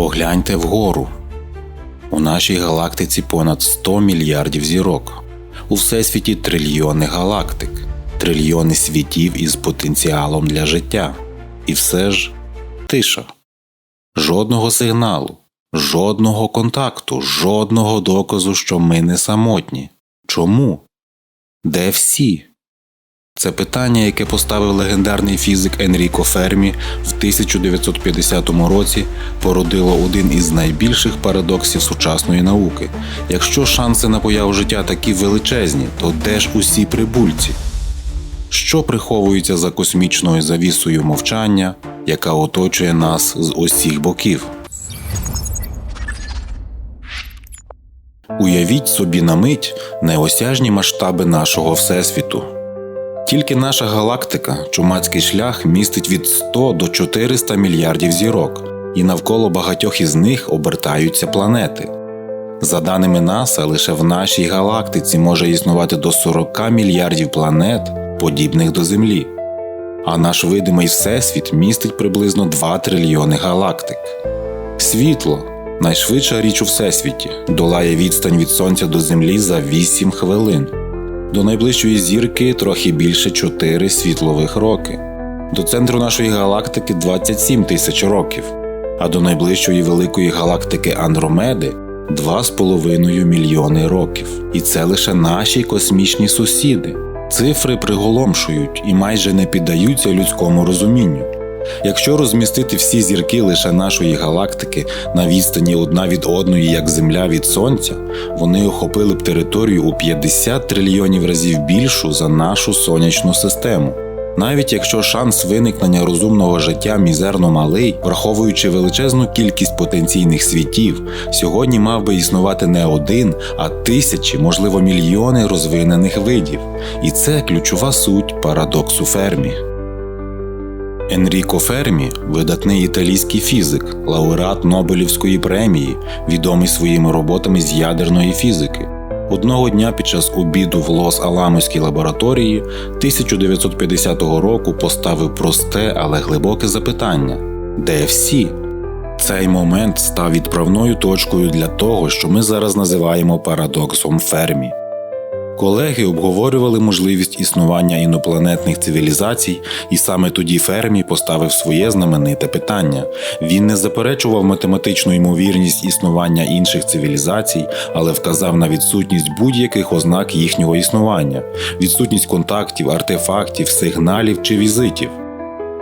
Погляньте вгору. У нашій галактиці понад 100 мільярдів зірок. У всесвіті трильйони галактик, трильйони світів із потенціалом для життя. І все ж тиша. Жодного сигналу, жодного контакту, жодного доказу, що ми не самотні. Чому? Де всі? Це питання, яке поставив легендарний фізик Енріко Фермі в 1950 році, породило один із найбільших парадоксів сучасної науки. Якщо шанси на появу життя такі величезні, то де ж усі прибульці? Що приховується за космічною завісою мовчання, яка оточує нас з усіх боків? Уявіть собі на мить неосяжні масштаби нашого Всесвіту. Тільки наша галактика, чумацький шлях, містить від 100 до 400 мільярдів зірок, і навколо багатьох із них обертаються планети. За даними НАСА, лише в нашій галактиці може існувати до 40 мільярдів планет, подібних до Землі. А наш видимий всесвіт містить приблизно 2 трильйони галактик. Світло найшвидша річ у всесвіті, долає відстань від Сонця до Землі за 8 хвилин. До найближчої зірки трохи більше 4 світлових роки. До центру нашої галактики 27 тисяч років, а до найближчої великої галактики Андромеди 2,5 мільйони років. І це лише наші космічні сусіди. Цифри приголомшують і майже не піддаються людському розумінню. Якщо розмістити всі зірки лише нашої галактики на відстані одна від одної, як Земля від Сонця, вони охопили б територію у 50 трильйонів разів більшу за нашу сонячну систему. Навіть якщо шанс виникнення розумного життя мізерно малий, враховуючи величезну кількість потенційних світів, сьогодні мав би існувати не один, а тисячі, можливо, мільйони розвинених видів. І це ключова суть парадоксу Фермі. Енріко Фермі видатний італійський фізик, лауреат Нобелівської премії, відомий своїми роботами з ядерної фізики. Одного дня під час обіду в Лос-Аламоській лабораторії 1950 року поставив просте, але глибоке запитання: де всі? Цей момент став відправною точкою для того, що ми зараз називаємо парадоксом Фермі. Колеги обговорювали можливість існування інопланетних цивілізацій, і саме тоді Фермі поставив своє знамените питання. Він не заперечував математичну ймовірність існування інших цивілізацій, але вказав на відсутність будь-яких ознак їхнього існування, відсутність контактів, артефактів, сигналів чи візитів.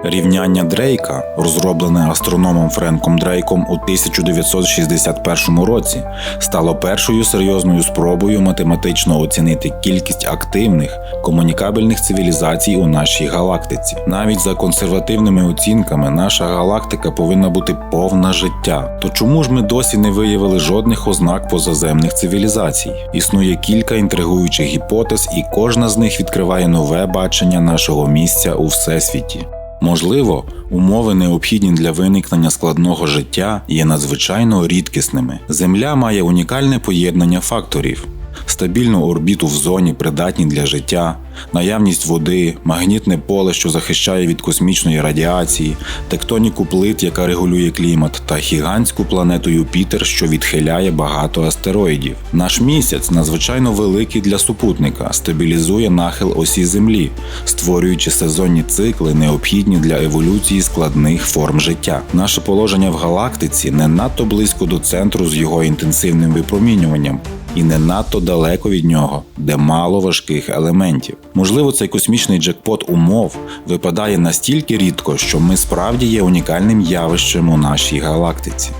Рівняння Дрейка, розроблене астрономом Френком Дрейком у 1961 році, стало першою серйозною спробою математично оцінити кількість активних комунікабельних цивілізацій у нашій галактиці. Навіть за консервативними оцінками, наша галактика повинна бути повна життя. То чому ж ми досі не виявили жодних ознак позаземних цивілізацій? Існує кілька інтригуючих гіпотез, і кожна з них відкриває нове бачення нашого місця у всесвіті. Можливо, умови необхідні для виникнення складного життя є надзвичайно рідкісними. Земля має унікальне поєднання факторів. Стабільну орбіту в зоні, придатні для життя, наявність води, магнітне поле, що захищає від космічної радіації, тектоніку плит, яка регулює клімат, та гігантську планету Юпітер, що відхиляє багато астероїдів. Наш місяць надзвичайно великий для супутника, стабілізує нахил осі Землі, створюючи сезонні цикли, необхідні для еволюції складних форм життя. Наше положення в галактиці не надто близько до центру з його інтенсивним випромінюванням. І не надто далеко від нього, де мало важких елементів. Можливо, цей космічний джекпот умов випадає настільки рідко, що ми справді є унікальним явищем у нашій галактиці.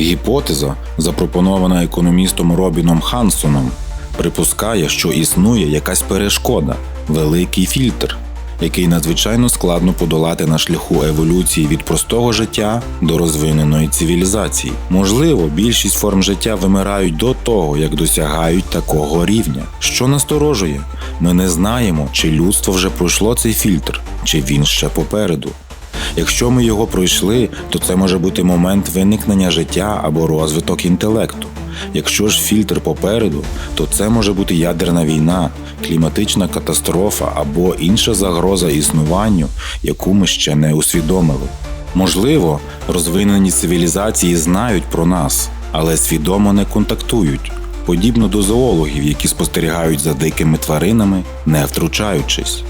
Гіпотеза, запропонована економістом Робіном Хансоном, припускає, що існує якась перешкода, великий фільтр, який надзвичайно складно подолати на шляху еволюції від простого життя до розвиненої цивілізації. Можливо, більшість форм життя вимирають до того, як досягають такого рівня. Що насторожує, ми не знаємо, чи людство вже пройшло цей фільтр, чи він ще попереду. Якщо ми його пройшли, то це може бути момент виникнення життя або розвиток інтелекту. Якщо ж фільтр попереду, то це може бути ядерна війна, кліматична катастрофа або інша загроза існуванню, яку ми ще не усвідомили. Можливо, розвинені цивілізації знають про нас, але свідомо не контактують, подібно до зоологів, які спостерігають за дикими тваринами, не втручаючись.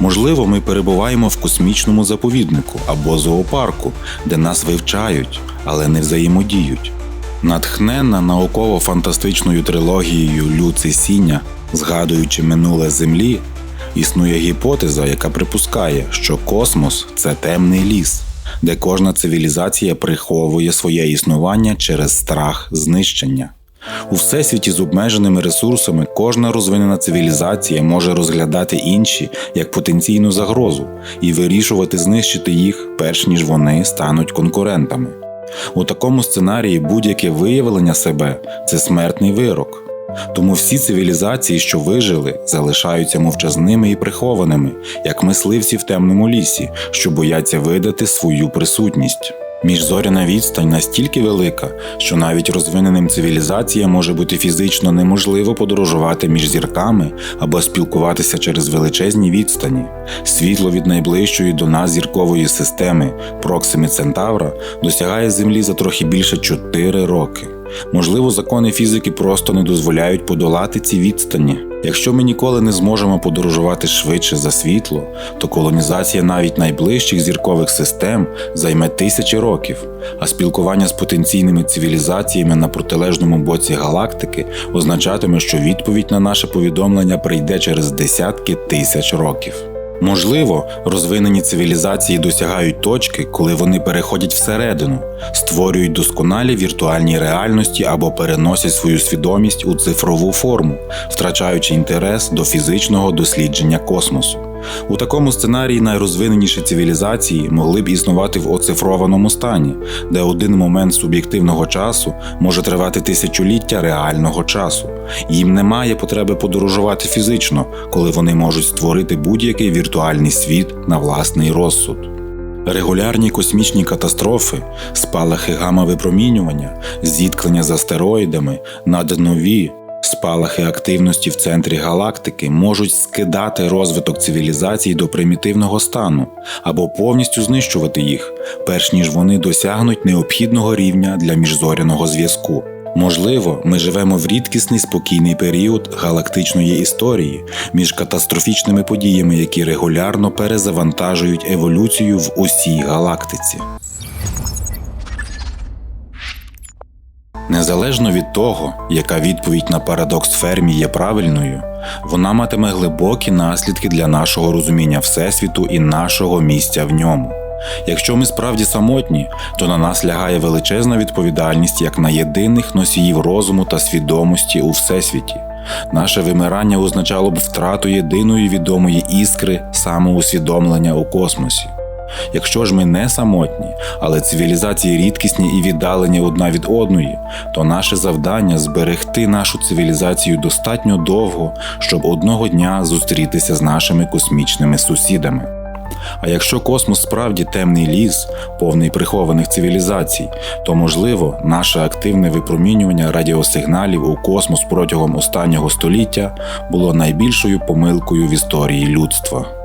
Можливо, ми перебуваємо в космічному заповіднику або зоопарку, де нас вивчають, але не взаємодіють. Натхненна науково-фантастичною трилогією Люци Сіня, згадуючи минуле Землі, існує гіпотеза, яка припускає, що космос це темний ліс, де кожна цивілізація приховує своє існування через страх знищення. У всесвіті з обмеженими ресурсами кожна розвинена цивілізація може розглядати інші як потенційну загрозу і вирішувати знищити їх, перш ніж вони стануть конкурентами. У такому сценарії будь-яке виявлення себе це смертний вирок. Тому всі цивілізації, що вижили, залишаються мовчазними і прихованими, як мисливці в темному лісі, що бояться видати свою присутність. Міжзоряна відстань настільки велика, що навіть розвиненим цивілізаціям може бути фізично неможливо подорожувати між зірками або спілкуватися через величезні відстані. Світло від найближчої до нас зіркової системи Проксими Центавра досягає Землі за трохи більше 4 роки. Можливо, закони фізики просто не дозволяють подолати ці відстані. Якщо ми ніколи не зможемо подорожувати швидше за світло, то колонізація навіть найближчих зіркових систем займе тисячі років, а спілкування з потенційними цивілізаціями на протилежному боці галактики означатиме, що відповідь на наше повідомлення прийде через десятки тисяч років. Можливо, розвинені цивілізації досягають точки, коли вони переходять всередину, створюють досконалі віртуальні реальності або переносять свою свідомість у цифрову форму, втрачаючи інтерес до фізичного дослідження космосу. У такому сценарії найрозвиненіші цивілізації могли б існувати в оцифрованому стані, де один момент суб'єктивного часу може тривати тисячоліття реального часу. Їм немає потреби подорожувати фізично, коли вони можуть створити будь-який віртуальний світ на власний розсуд. Регулярні космічні катастрофи, спалахи гамма-випромінювання, зіткнення з астероїдами, наднові, спалахи активності в центрі галактики можуть скидати розвиток цивілізацій до примітивного стану або повністю знищувати їх, перш ніж вони досягнуть необхідного рівня для міжзоряного зв'язку. Можливо, ми живемо в рідкісний спокійний період галактичної історії між катастрофічними подіями, які регулярно перезавантажують еволюцію в усій галактиці. Незалежно від того, яка відповідь на парадокс Фермі є правильною, вона матиме глибокі наслідки для нашого розуміння Всесвіту і нашого місця в ньому. Якщо ми справді самотні, то на нас лягає величезна відповідальність як на єдиних носіїв розуму та свідомості у всесвіті. Наше вимирання означало б втрату єдиної відомої іскри самоусвідомлення у космосі. Якщо ж ми не самотні, але цивілізації рідкісні і віддалені одна від одної, то наше завдання зберегти нашу цивілізацію достатньо довго, щоб одного дня зустрітися з нашими космічними сусідами. А якщо космос справді темний ліс, повний прихованих цивілізацій, то можливо наше активне випромінювання радіосигналів у космос протягом останнього століття було найбільшою помилкою в історії людства.